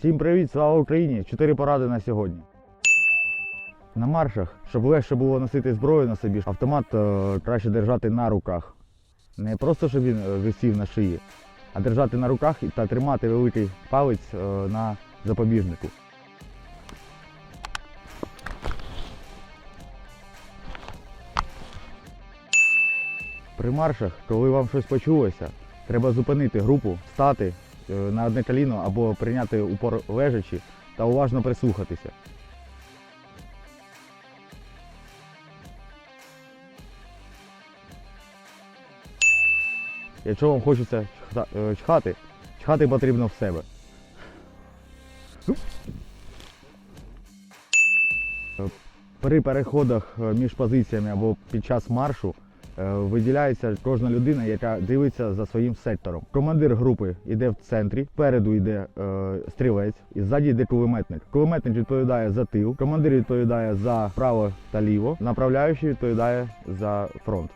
Всім привіт, слава Україні! Чотири поради на сьогодні. На маршах, щоб легше було носити зброю на собі, автомат е, краще держати на руках. Не просто, щоб він е, висів на шиї, а держати на руках та тримати великий палець е, на запобіжнику. При маршах, коли вам щось почулося, треба зупинити групу, стати е, на одне коліно або прийняти упор лежачи та уважно прислухатися. Якщо вам хочеться е, чхати, чхати потрібно в себе. Е, При переходах е, між позиціями або під час маршу е, виділяється кожна людина, яка дивиться за своїм сектором. Командир групи йде в центрі, впереду йде е, стрілець, і ззаді йде кулеметник. Кулеметник відповідає за тил, командир відповідає за право та ліво, направляючий відповідає за фронт.